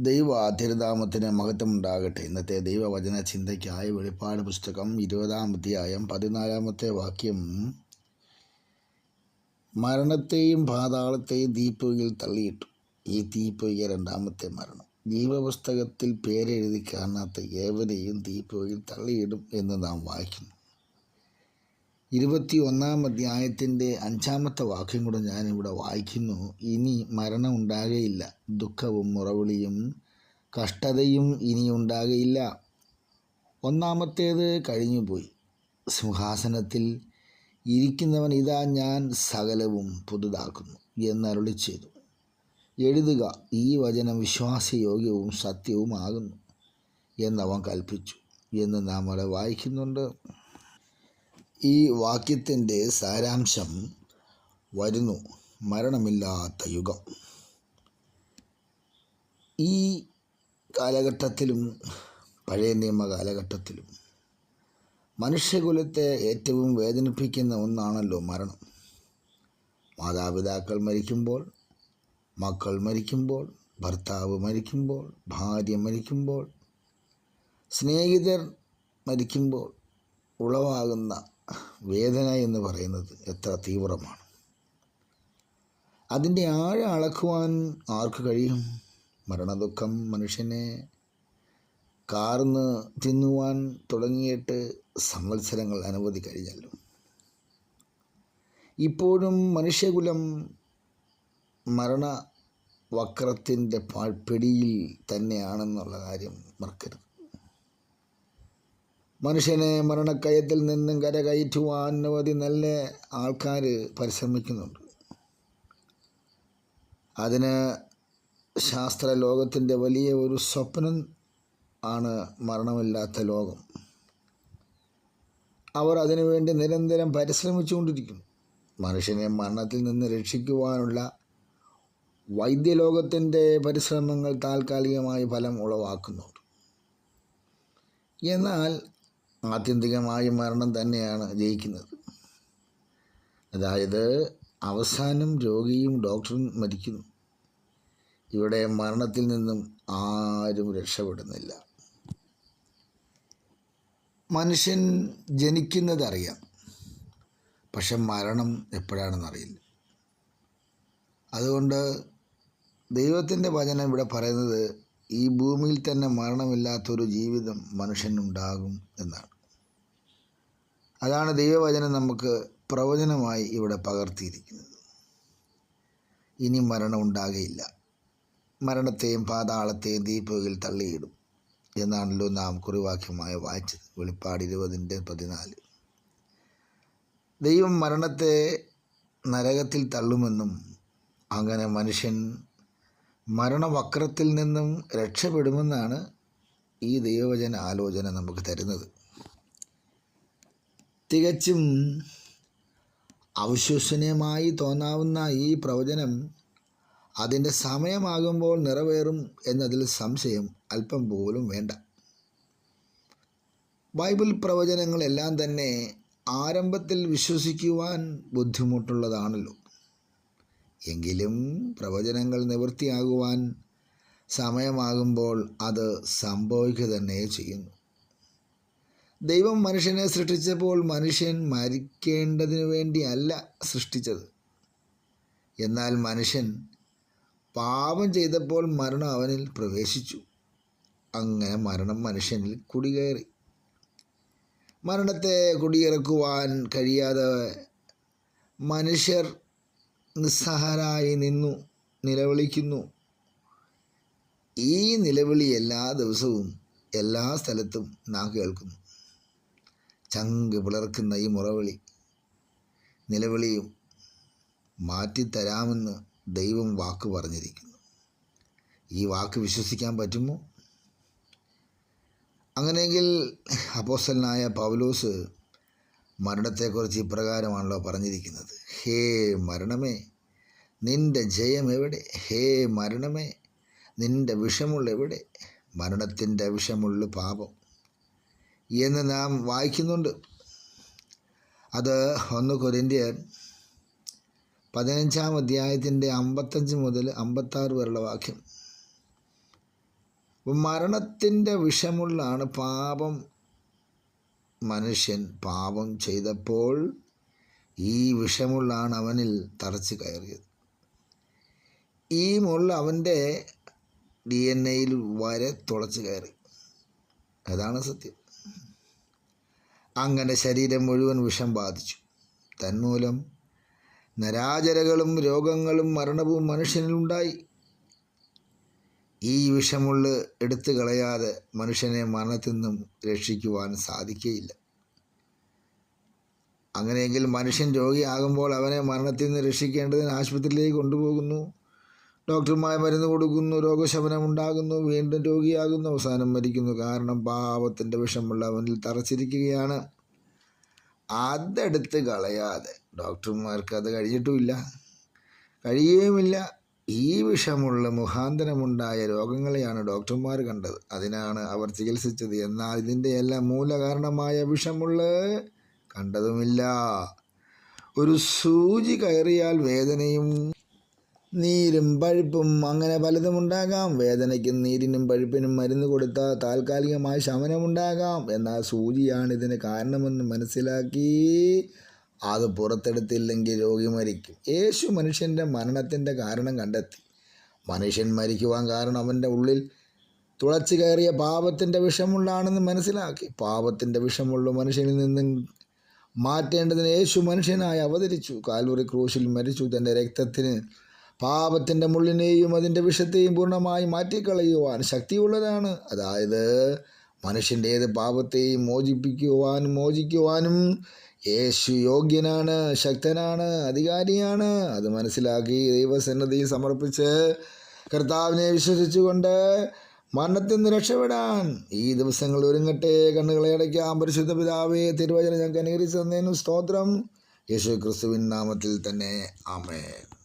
ദൈവ തിരുനാമത്തിന് മഹത്വമുണ്ടാകട്ടെ. ഇന്നത്തെ ദൈവവചന ചിന്തയ്ക്കായി വെളിപ്പാട് പുസ്തകം ഇരുപതാം അധ്യായം പതിനാലാമത്തെ വാക്യം. മരണത്തെയും പാതാളത്തെയും തീപ്പൊയ്യിൽ തള്ളിയിട്ടു. ഈ തീപ്പൊയ്യ രണ്ടാമത്തെ മരണം. ജീവപുസ്തകത്തിൽ പേരെഴുതി കാണാത്ത ഏവരെയും തീപ്പൊയ്യിൽ തള്ളിയിടും എന്ന് നാം വായിക്കുന്നു. ഇരുപത്തി ഒന്നാം അധ്യായത്തിന്റെ അഞ്ചാമത്തെ വാക്യം കൂടെ ഞാനിവിടെ വായിക്കുന്നു. ഇനി മരണം ഉണ്ടാകുകയില്ല ദുഃഖവും മുറവിളിയും കഷ്ടതയും ഇനി ഉണ്ടാകുകയില്ല ഒന്നാമത്തേത് കഴിഞ്ഞുപോയി. സിംഹാസനത്തിൽ ഇരിക്കുന്നവൻ ഇതാ ഞാൻ സകലവും പുതുതാക്കുന്നു എന്നരുളി ചെയ്തു. എഴുതുക ഈ വചനം വിശ്വാസയോഗ്യവും സത്യവുമാകുന്നു എന്നവൻ കൽപ്പിച്ചു എന്ന് നാം അവിടെ വായിക്കുന്നുണ്ട്. ഈ വാക്യത്തിന്റെ സാരാംശം വരുന്നു. മരണമില്ലാത്ത യുഗം. ഈ കാലഘട്ടത്തിലും പഴയ നിയമ കാലഘട്ടത്തിലും മനുഷ്യകുലത്തെ ഏറ്റവും വേദനിപ്പിക്കുന്ന ഒന്നാണല്ലോ മരണം. മാതാപിതാക്കൾ മരിക്കുമ്പോൾ മക്കൾ മരിക്കുമ്പോൾ ഭർത്താവ് മരിക്കുമ്പോൾ ഭാര്യ മരിക്കുമ്പോൾ സ്നേഹിതർ മരിക്കുമ്പോൾ ഉളവാകുന്ന വേദന എന്ന് പറയുന്നത് എത്ര തീവ്രമാണ്. അതിന്റെ ആഴം അളക്കുവാൻ ആർക്ക് കഴിയും? മരണദുഃഖം മനുഷ്യനെ കാർന്ന് തിന്നുവാൻ തുടങ്ങിയിട്ട് സംവത്സരങ്ങൾ അനവധി കഴിഞ്ഞല്ലോ. ഇപ്പോഴും മനുഷ്യകുലം മരണ വക്രത്തിന്റെ പാഴ്പിടിയിൽ തന്നെയാണെന്നുള്ള കാര്യം മറക്കരുത്. മനുഷ്യനെ മരണക്കയത്തിൽ നിന്നും കരകയറ്റുവാൻ അനവധി നല്ല ആൾക്കാർ പരിശ്രമിക്കുന്നുണ്ട്. അതിന് ശാസ്ത്ര ലോകത്തിന്റെ വലിയ ഒരു സ്വപ്നം ആണ് മരണമില്ലാത്ത ലോകം. അവർ അതിനുവേണ്ടി നിരന്തരം പരിശ്രമിച്ചുകൊണ്ടിരിക്കുന്നു. മനുഷ്യനെ മരണത്തിൽ നിന്ന് രക്ഷിക്കുവാനുള്ള വൈദ്യലോകത്തിന്റെ പരിശ്രമങ്ങൾ താൽക്കാലികമായി ഫലം ഉളവാക്കുന്നുണ്ട്. എന്നാൽ ആത്യന്തികമായി മരണം തന്നെയാണ് ജയിക്കുന്നത്. അതായത് അവസാനം രോഗിയും ഡോക്ടറും മരിക്കുന്നു. ഇവിടെ മരണത്തിൽ നിന്നും ആരും രക്ഷപ്പെടുന്നില്ല. മനുഷ്യൻ ജനിക്കുന്നതറിയാം. പക്ഷെ മരണം എപ്പോഴാണെന്നറിയില്ല. അതുകൊണ്ട് ദൈവത്തിന്റെ വചനം ഇവിടെ പറയുന്നത് ഈ ഭൂമിയിൽ തന്നെ മരണമില്ലാത്തൊരു ജീവിതം മനുഷ്യനുണ്ടാകും എന്നാണ്. അതാണ് ദൈവവചനം നമുക്ക് പ്രവചനമായി ഇവിടെ പകർത്തിയിരിക്കുന്നത്. ഇനി മരണം ഉണ്ടാകുകയില്ല മരണത്തെയും പാതാളത്തെയും ദീപകയിൽ തള്ളിയിടും എന്നാണല്ലോ നാം കുറിവാക്യമായി വായിച്ചത്. വെളിപ്പാട് ഇരുപതിന്റെ പതിനാല്. ദൈവം മരണത്തെ നരകത്തിൽ തള്ളുമെന്നും അങ്ങനെ മനുഷ്യൻ മരണവക്രത്തിൽ നിന്നും രക്ഷപ്പെടുമെന്നാണ് ഈ ദൈവവചന ആലോചന നമുക്ക് തരുന്നത്. തികച്ചും അവിശ്വസനീയമായി തോന്നാവുന്ന ഈ പ്രവചനം അതിന്റെ സമയമാകുമ്പോൾ നിറവേറും എന്നതിൽ സംശയം അല്പം പോലും വേണ്ട. ബൈബിൾ പ്രവചനങ്ങളെല്ലാം തന്നെ ആരംഭത്തിൽ വിശ്വസിക്കുവാൻ ബുദ്ധിമുട്ടുള്ളതാണല്ലോ. എങ്കിലും പ്രവചനങ്ങൾ നിവൃത്തിയാകുവാൻ സമയമാകുമ്പോൾ അത് സംഭവിക്കുക തന്നെ ചെയ്യുന്നു. ദൈവം മനുഷ്യനെ സൃഷ്ടിച്ചപ്പോൾ മനുഷ്യൻ മരിക്കേണ്ടതിനു വേണ്ടിയല്ല സൃഷ്ടിച്ചത്. എന്നാൽ മനുഷ്യൻ പാപം ചെയ്തപ്പോൾ മരണം അവനിൽ പ്രവേശിച്ചു. അങ്ങനെ മരണം മനുഷ്യനിൽ കുടികയറി. മരണത്തെ കുടിയിറക്കുവാൻ കഴിയാതെ മനുഷ്യർ നിസ്സഹാരായി നിന്നു നിലവിളിക്കുന്നു. ഈ നിലവിളി എല്ലാ ദിവസവും എല്ലാ സ്ഥലത്തും നാം കേൾക്കുന്നു. ചങ്ക് പിളർക്കുന്ന ഈ മുറവിളി നിലവിളിയും മാറ്റിത്തരാമെന്ന് ദൈവം വാക്ക് പറഞ്ഞിരിക്കുന്നു. ഈ വാക്ക് വിശ്വസിക്കാൻ പറ്റുമോ? അങ്ങനെയെങ്കിൽ അപ്പോസലനായ പൗലോസ് മരണത്തെക്കുറിച്ച് ഇപ്രകാരമാണല്ലോ പറഞ്ഞിരിക്കുന്നത്. ഹേ മരണമേ നിന്റെ ജയം എവിടെ? ഹേ മരണമേ നിന്റെ വിഷമുള്ള എവിടെ? മരണത്തിന്റെ വിഷമുള്ള പാപം എന്ന് നാം വായിക്കുന്നുണ്ട്. അത് ഒന്ന് കൊരിന്ത്യൻ പതിനഞ്ചാം അധ്യായത്തിന്റെ അമ്പത്തഞ്ച് മുതൽ അമ്പത്താറ് വരെയുള്ള വാക്യം. മരണത്തിന്റെ വിഷമുള്ളാണ് പാപം മനുഷ്യൻ പാപം ചെയ്തപ്പോൾ ഈ വിഷമുള്ളാണ് അവനിൽ തറച്ചു കയറിയത്. ഈ മുള്ള അവന്റെ ഡി എൻ എയിൽ വരെ തുളച്ചു കയറി. അതാണ് സത്യം. അങ്ങനെ ശരീരം മുഴുവൻ വിഷം ബാധിച്ചു. തന്മൂലം നരാചരകളും രോഗങ്ങളും മരണവും മനുഷ്യനിലുണ്ടായി. ഈ വിഷമുള്ള എടുത്തു കളയാതെ മനുഷ്യനെ മരണത്തിൽ നിന്നും രക്ഷിക്കുവാൻ സാധിക്കുകയില്ല അങ്ങനെയെങ്കിൽ മനുഷ്യൻ രോഗിയാകുമ്പോൾ അവനെ മരണത്തിൽ നിന്ന് രക്ഷിക്കേണ്ടതിന് ആശുപത്രിയിലേക്ക് കൊണ്ടുപോകുന്നു. ഡോക്ടർമാർ മരുന്ന് കൊടുക്കുന്നു രോഗശമനം ഉണ്ടാകുന്നു വീണ്ടും രോഗിയാകുന്നു അവസാനം മരിക്കുന്നു. കാരണം പാപത്തിന്റെ വിഷമുള്ള അവനിൽ തറച്ചിരിക്കുകയാണ്. അതെടുത്ത് കളയാതെ ഡോക്ടർമാർക്ക് അത് കഴിഞ്ഞിട്ടുമില്ല. കഴിയുകയുമില്ല. ഈ വിഷമുള്ള മുഖാന്തരമുണ്ടായ രോഗങ്ങളെയാണ് ഡോക്ടർമാർ കണ്ടത്. അതിനാണ് അവർ ചികിത്സിച്ചത്. എന്നാൽ ഇതിന്റെ എല്ലാം മൂലകാരണമായ വിഷമുള്ള കണ്ടതുമില്ല. ഒരു സൂചി കയറിയാൽ വേദനയും നീരും പഴുപ്പും അങ്ങനെ പലതും ഉണ്ടാകാം. വേദനയ്ക്കും നീരിനും പഴുപ്പിനും മരുന്ന് കൊടുത്താൽ താൽക്കാലികമായ ശമനമുണ്ടാകാം. എന്നാൽ സൂചിയാണ് ഇതിന് കാരണമെന്ന് മനസ്സിലാക്കി അത് പുറത്തെടുത്തില്ലെങ്കിൽ രോഗി മരിക്കും. യേശു മനുഷ്യന്റെ മരണത്തിന്റെ കാരണം കണ്ടെത്തി. മനുഷ്യൻ മരിക്കുവാൻ കാരണം അവന്റെ ഉള്ളിൽ തുളച്ചു കയറിയ പാപത്തിന്റെ വിഷമുള്ളാണെന്ന് മനസ്സിലാക്കി. പാപത്തിന്റെ വിഷമുള്ള മനുഷ്യനിൽ നിന്നും മാറ്റേണ്ടതിന് യേശു മനുഷ്യനായി അവതരിച്ചു. കാൽവറി ക്രൂശിൽ മരിച്ചു. തന്റെ രക്തത്തിന് പാപത്തിന്റെ മുള്ളിനെയും അതിന്റെ വിഷത്തെയും പൂർണമായി മാറ്റിക്കളയുവാൻ ശക്തിയുള്ളതാണ്. അതായത് മനുഷ്യന്റെ ഏത് പാപത്തെയും മോചിപ്പിക്കുവാനും മോചിക്കുവാനും യേശു യോഗ്യനാണ് ശക്തനാണ് അധികാരിയാണ്. അത് മനസ്സിലാക്കി ദൈവസന്നദ്ധി സമർപ്പിച്ച് കർത്താവിനെ വിശ്വസിച്ചുകൊണ്ട് മരണത്തിൽ നിന്ന് രക്ഷപ്പെടാൻ ഈ ദിവസങ്ങൾ ഒരുങ്ങട്ടെ. കണ്ണുകളെ അടയ്ക്കാം. പരിശുദ്ധ പിതാവേ തിരുവചനം ഞങ്ങൾക്ക് അനുകരിച്ചു തന്നതിനും സ്തോത്രം. യേശു ക്രിസ്തുവിൻ നാമത്തിൽ തന്നെ. ആമേൻ.